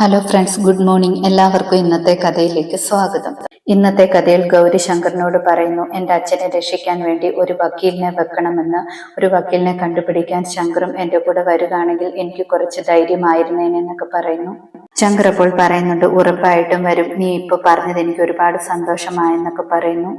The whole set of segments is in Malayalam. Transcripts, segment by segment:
ഹലോ ഫ്രണ്ട്സ് ഗുഡ് മോർണിംഗ് എല്ലാവർക്കും ഇന്നത്തെ കഥയിലേക്ക് സ്വാഗതം. ഇന്നത്തെ കഥയിൽ ഗൗരി ശങ്കറിനോട് പറയുന്നു എന്റെ അച്ഛനെ രക്ഷിക്കാൻ വേണ്ടി ഒരു വക്കീലിനെ വെക്കണമെന്ന്. ഒരു വക്കീലിനെ കണ്ടുപിടിക്കാൻ ശങ്കറും എന്റെ കൂടെ വരികയാണെങ്കിൽ എനിക്ക് കുറച്ച് ധൈര്യമായിരുന്നേനെന്നൊക്കെ പറയുന്നു. ശങ്കർ അപ്പോൾ പറയുന്നുണ്ട് ഉറപ്പായിട്ടും വരും. നീ ഇപ്പോൾ പറഞ്ഞത് എനിക്ക് ഒരുപാട് സന്തോഷമായെന്നൊക്കെ പറയുന്നു.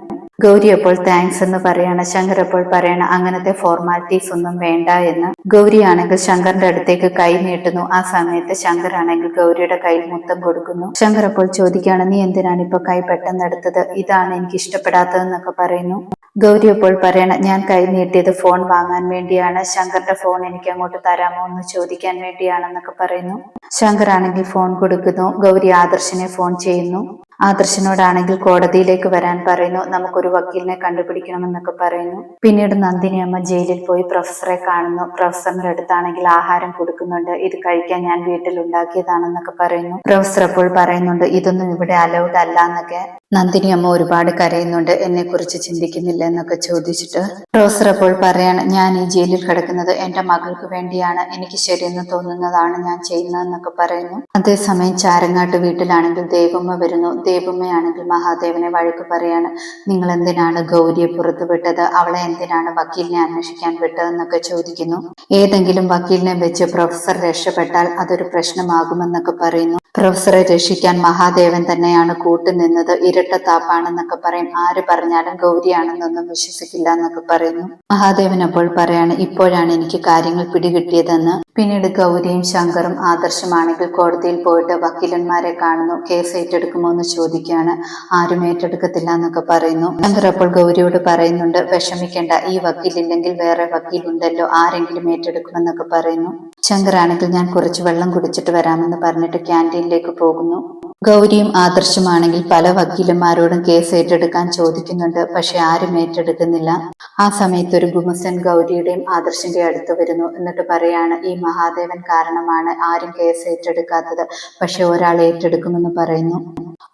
ഗൗരി അപ്പോൾ താങ്ക്സ് എന്ന് പറയാണ്. ശങ്കർ അപ്പോൾ പറയണ അങ്ങനത്തെ ഫോർമാലിറ്റീസ് ഒന്നും വേണ്ട എന്ന്. ഗൗരി ആണെങ്കിൽ ശങ്കറിന്റെ അടുത്തേക്ക് കൈ നീട്ടുന്നു. ആ സമയത്ത് ശങ്കർ ആണെങ്കിൽ ഗൗരിയുടെ കയ്യിൽ മുത്തം കൊടുക്കുന്നു. ശങ്കർ അപ്പോൾ ചോദിക്കുകയാണ് നീ എന്തിനാണ് ഇപ്പൊ കൈ പെട്ടെന്ന് എടുത്തത് ഇതാണ് എനിക്ക് ഇഷ്ടപ്പെടാത്തതെന്നൊക്കെ പറയുന്നു. ഗൗരി അപ്പോൾ പറയണം ഞാൻ കൈ നീട്ടിയത് ഫോൺ വാങ്ങാൻ വേണ്ടിയാണ്. ശങ്കറിന്റെ ഫോൺ എനിക്ക് അങ്ങോട്ട് തരാമോ എന്ന് ചോദിക്കാൻ വേണ്ടിയാണെന്നൊക്കെ പറയുന്നു. ശങ്കർ ആണെങ്കിൽ ഫോൺ കൊടുക്കുന്നു. ഗൗരി ആദർശിനെ ഫോൺ ചെയ്യുന്നു. ആദർശനോടാണെങ്കിൽ കോടതിയിലേക്ക് വരാൻ പറയുന്നു. നമുക്കൊരു വക്കീലിനെ കണ്ടുപിടിക്കണമെന്നൊക്കെ പറയുന്നു. പിന്നീട് നന്ദിനി അമ്മ ജയിലിൽ പോയി പ്രൊഫസറെ കാണുന്നു. പ്രൊഫസറിന്റെ അടുത്താണെങ്കിൽ ആഹാരം കൊടുക്കുന്നുണ്ട്. ഇത് കഴിക്കാൻ ഞാൻ വീട്ടിൽ ഉണ്ടാക്കിയതാണെന്നൊക്കെ പറയുന്നു. പ്രൊഫസർ അപ്പോൾ പറയുന്നുണ്ട് ഇതൊന്നും ഇവിടെ അലൗഡ് അല്ല എന്നൊക്കെ. നന്ദിനി അമ്മ ഒരുപാട് കരയുന്നുണ്ട്. എന്നെ കുറിച്ച് ചിന്തിക്കുന്നില്ല എന്നൊക്കെ ചോദിച്ചിട്ട് പ്രൊഫസർ അപ്പോൾ പറയാണ് ഞാൻ ഈ ജയിലിൽ കിടക്കുന്നത് എന്റെ മകൾക്ക് വേണ്ടിയാണ്. എനിക്ക് ശരിയെന്ന് തോന്നുന്നതാണ് ഞാൻ ചെയ്യുന്നതെന്നൊക്കെ പറയുന്നു. അതേസമയം ചാരങ്ങാട്ട് വീട്ടിലാണെങ്കിൽ ദേവമ്മ വരുന്നു. ദേവമ്മയാണെങ്കിൽ മഹാദേവനെ വഴക്ക് പറയാണ് നിങ്ങൾ എന്തിനാണ് ഗൗരിയെ പുറത്തു വിട്ടത്? അവളെ എന്തിനാണ് വക്കീലിനെ അന്വേഷിക്കാൻ വിട്ടതെന്നൊക്കെ ചോദിക്കുന്നു. ഏതെങ്കിലും വക്കീലിനെ വെച്ച് പ്രൊഫസർ രക്ഷപ്പെട്ടാൽ അതൊരു പ്രശ്നമാകുമെന്നൊക്കെ പറയുന്നു. പ്രൊഫസറെ രക്ഷിക്കാൻ മഹാദേവൻ തന്നെയാണ് കൂട്ടുനിന്നത് ഇരട്ടത്താപ്പാണെന്നൊക്കെ പറയും. ആര് പറഞ്ഞാലും ഗൗരിയാണെന്നൊന്നും വിശ്വസിക്കില്ല എന്നൊക്കെ പറയുന്നു. മഹാദേവൻ അപ്പോൾ പറയാണ് ഇപ്പോഴാണ് എനിക്ക് കാര്യങ്ങൾ പിടികിട്ടിയതെന്ന്. പിന്നീട് ഗൗരിയും ശങ്കറും ആദർശമാണെങ്കിൽ കോടതിയിൽ പോയിട്ട് വക്കീലന്മാരെ കാണുന്നു. കേസ് ഏറ്റെടുക്കുമോ എന്ന് ചോദിക്കുകയാണ്. ആരും ഏറ്റെടുക്കത്തില്ല എന്നൊക്കെ പറയുന്നു. ശങ്കർ അപ്പോൾ ഗൗരിയോട് പറയുന്നുണ്ട് വിഷമിക്കേണ്ട ഈ വക്കീലില്ലെങ്കിൽ വേറെ വക്കീലുണ്ടല്ലോ ആരെങ്കിലും ഏറ്റെടുക്കുമെന്നൊക്കെ പറയുന്നു. ശങ്കർ ആണെങ്കിൽ ഞാൻ കുറച്ച് വെള്ളം കുടിച്ചിട്ട് വരാമെന്ന് പറഞ്ഞിട്ട് ക്യാന്റീനിലേക്ക് പോകുന്നു. ഗൗരിയും ആദർശമാണെങ്കിൽ പല വക്കീലന്മാരോടും കേസ് ഏറ്റെടുക്കാൻ ചോദിക്കുന്നുണ്ട്. പക്ഷെ ആരും ഏറ്റെടുക്കുന്നില്ല. ആ സമയത്ത് ഒരു ഗുമസൻ ഗൗരിയുടെയും ആദർശിന്റെ അടുത്ത് വരുന്നു. എന്നിട്ട് പറയാണ് ഈ മഹാദേവൻ കാരണമാണ് ആരും കേസ് ഏറ്റെടുക്കാത്തത്. പക്ഷെ ഒരാൾ ഏറ്റെടുക്കുമെന്ന് പറയുന്നു.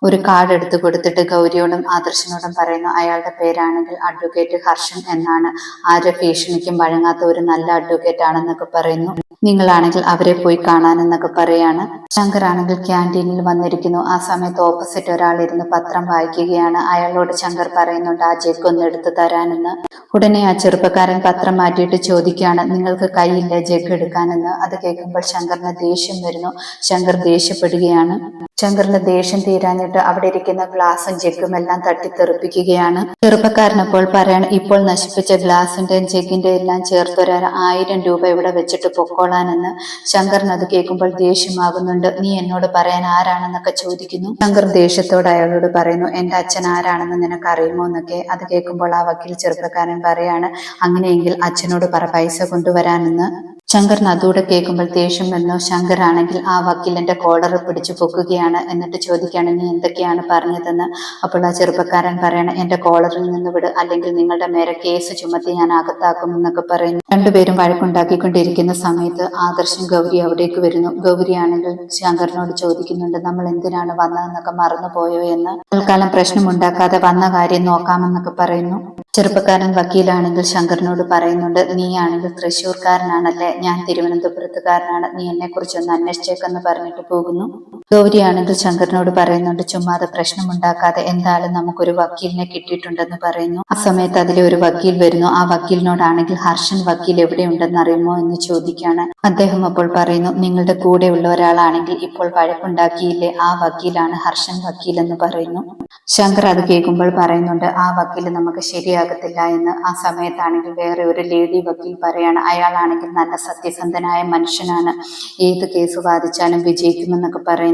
ഒരു കാർഡ് എടുത്തു കൊടുത്തിട്ട് ഗൗരിയോടും ആദർശനോടും പറയുന്നു അയാളുടെ പേരാണെങ്കിൽ അഡ്വക്കേറ്റ് ഹർഷൻ എന്നാണ്. ആരെ ഭീഷണിക്കും വഴങ്ങാത്ത ഒരു നല്ല അഡ്വക്കേറ്റ് ആണെന്നൊക്കെ പറയുന്നു. നിങ്ങളാണെങ്കിൽ അവരെ പോയി കാണാനെന്നൊക്കെ പറയാണ്. ശങ്കർ ആണെങ്കിൽ ക്യാന്റീനിൽ വന്നിരിക്കുന്നു. ആ സമയത്ത് ഓപ്പോസിറ്റ് ഒരാൾ ഇരുന്ന് പത്രം വായിക്കുകയാണ്. അയാളോട് ശങ്കർ പറയുന്നുണ്ട് ആ ഒന്ന് എടുത്തു തരാനെന്ന്. ഉടനെ ആ ചെറുപ്പക്കാരൻ പത്രം മാറ്റിയിട്ട് ചോദിക്കുകയാണ് നിങ്ങൾക്ക് കൈയില്ല ജഗ് എടുക്കാനെന്ന്? അത് കേൾക്കുമ്പോൾ ശങ്കറിന് ദേഷ്യം വരുന്നു. ശങ്കർ ദേഷ്യപ്പെടുകയാണ്. ശങ്കറിന് ദേഷ്യം തീരാഞ്ഞിട്ട് അവിടെ ഇരിക്കുന്ന ഗ്ലാസും ജഗ്ഗും എല്ലാം തട്ടിത്തെറിപ്പിക്കുകയാണ്. ചെറുപ്പക്കാരനപ്പോൾ പറയാണ് ഇപ്പോൾ നശിപ്പിച്ച ഗ്ലാസിന്റെയും ജഗ്ഗിന്റെ എല്ലാം ചേർത്തൊരു ആയിരം രൂപ ഇവിടെ വെച്ചിട്ട് പൊക്കോളാനെന്ന് ശങ്കറിന് അത് കേൾക്കുമ്പോൾ ദേഷ്യമാകുന്നുണ്ട്. നീ എന്നോട് പറയാൻ ആരാണെന്നൊക്കെ ചോദിക്കുന്നു. ശങ്കർ ദേഷ്യത്തോട് അയാളോട് പറയുന്നു എന്റെ അച്ഛൻ ആരാണെന്ന് നിനക്ക് അറിയുമോ എന്നൊക്കെ. അത് കേൾക്കുമ്പോൾ ആ വക്കീൽ ചെറുപ്പക്കാരൻ പറയാണ് അങ്ങനെയെങ്കിൽ അച്ഛനോട് പറ പൈസ കൊണ്ടുവരാനെന്ന്. ശങ്കറിന് അതുകൂടെ കേൾക്കുമ്പോൾ ദേഷ്യം വന്നു. ശങ്കർ ആണെങ്കിൽ ആ വക്കീലിന്റെ കോളർ പിടിച്ചു പൊക്കുകയാണ്. എന്നിട്ട് ചോദിക്കുകയാണ് നീ എന്തൊക്കെയാണ് പറഞ്ഞതെന്ന്? അപ്പോൾ ആ ചെറുപ്പക്കാരൻ പറയണം എന്റെ കോളറിൽ നിന്ന് വിട്. അല്ലെങ്കിൽ നിങ്ങളുടെ മേരെ കേസ് ചുമത്തി ഞാൻ അകത്താക്കും എന്നൊക്കെ പറയുന്നു. രണ്ടുപേരും വഴക്കുണ്ടാക്കിക്കൊണ്ടിരിക്കുന്ന സമയത്ത് ആദർശൻ ഗൗരി അവിടേക്ക് വരുന്നു. ഗൗരി ആണെങ്കിൽ ശങ്കറിനോട് ചോദിക്കുന്നുണ്ട് നമ്മൾ എന്തിനാണ് വന്നതെന്നൊക്കെ മറന്നുപോയോ? എന്ന്. തൽക്കാലം പ്രശ്നമുണ്ടാക്കാതെ വന്ന കാര്യം നോക്കാമെന്നൊക്കെ പറയുന്നു. ചെറുപ്പക്കാരൻ വക്കീലാണെങ്കിൽ ശങ്കറിനോട് പറയുന്നുണ്ട് നീയാണെങ്കിൽ തൃശ്ശൂർക്കാരനാണല്ലേ? ഞാൻ തിരുവനന്തപുരത്തുകാരനാണ്. നീ എന്നെ കുറിച്ചൊന്ന് അന്വേഷിച്ചേക്കെന്ന് പറഞ്ഞിട്ട് പോകുന്നു. ഗൗരിയാണെങ്കിൽ ശങ്കറിനോട് പറയുന്നുണ്ട് ചുമ്മാതെ പ്രശ്നമുണ്ടാക്കാതെ എന്തായാലും നമുക്കൊരു വക്കീലിനെ കിട്ടിയിട്ടുണ്ടെന്ന് പറയുന്നു. ആ സമയത്ത് അതിലെ ഒരു വക്കീൽ വരുന്നു. ആ വക്കീലിനോടാണെങ്കിൽ ഹർഷൻ വക്കീൽ എവിടെയുണ്ടെന്ന് അറിയുമോ എന്ന് ചോദിക്കുകയാണ്. അദ്ദേഹം അപ്പോൾ പറയുന്നു നിങ്ങളുടെ കൂടെയുള്ള ഒരാളാണെങ്കിൽ ഇപ്പോൾ വഴക്കുണ്ടാക്കിയില്ലേ? ആ വക്കീലാണ് ഹർഷൻ വക്കീൽ എന്ന് പറയുന്നു. ശങ്കർ അത് കേൾക്കുമ്പോൾ പറയുന്നുണ്ട് ആ വക്കീൽ നമുക്ക് ശരിയാകത്തില്ല എന്ന്. ആ സമയത്താണെങ്കിൽ വേറെ ഒരു ലേഡി വക്കീൽ പറയാണ് അയാളാണെങ്കിൽ നല്ല സത്യസന്ധനായ മനുഷ്യനാണ്. ഏത് കേസ് വാദിച്ചാലും വിജയിക്കുമെന്നൊക്കെ പറയുന്നു.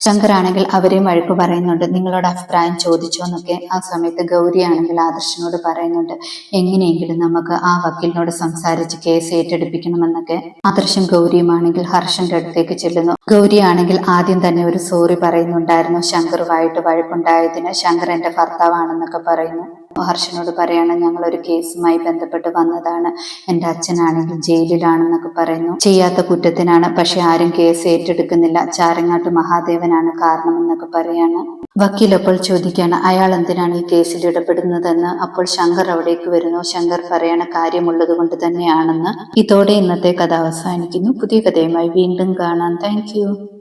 ശങ്കറാണെങ്കിൽ അവരെയും വഴക്ക് പറയുന്നുണ്ട്. നിങ്ങളോട് അഭിപ്രായം ചോദിച്ചോ എന്നൊക്കെ ആ സമയത്ത് ഗൗരിയാണെങ്കിൽ ആദർശനോട് പറയുന്നുണ്ട്. എങ്ങനെയെങ്കിലും നമുക്ക് ആ വക്കീലിനോട് സംസാരിച്ച് കേസ് ഏറ്റെടുപ്പിക്കണമെന്നൊക്കെ ആദർശം ഗൗരിയുമാണെങ്കിൽ ഹർഷന്റെ അടുത്തേക്ക് ചെല്ലുന്നു. ഗൗരിയാണെങ്കിൽ ആദ്യം തന്നെ ഒരു സോറി പറയുന്നുണ്ടായിരുന്നു. ശങ്കറുമായിട്ട് വഴക്കുണ്ടായതിന് ശങ്കർ എന്റെ ഭർത്താവാണെന്നൊക്കെ പറയുന്നു. ഹർഷനോട് പറയാണ് ഞങ്ങൾ ഒരു കേസുമായി ബന്ധപ്പെട്ട് വന്നതാണ്. എന്റെ അച്ഛനാണെങ്കിൽ ജയിലിലാണെന്നൊക്കെ പറയുന്നു. ചെയ്യാത്ത കുറ്റത്തിനാണ്. പക്ഷെ ആരും കേസ് ഏറ്റെടുക്കുന്നില്ല. ചാരങ്ങാട്ട് മഹാദേവനാണ് കാരണമെന്നൊക്കെ പറയാണ്. വക്കീൽ അപ്പോൾ ചോദിക്കുകയാണ് അയാൾ എന്തിനാണ് ഈ കേസിൽ ഇടപെടുന്നതെന്ന്? അപ്പോൾ ശങ്കർ അവിടേക്ക് വരുന്നു. ശങ്കർ പറയണ കാര്യമുള്ളത് കൊണ്ട് തന്നെയാണെന്ന്. ഇതോടെ ഇന്നത്തെ കഥ അവസാനിക്കുന്നു. പുതിയ കഥയുമായി വീണ്ടും കാണാം. താങ്ക്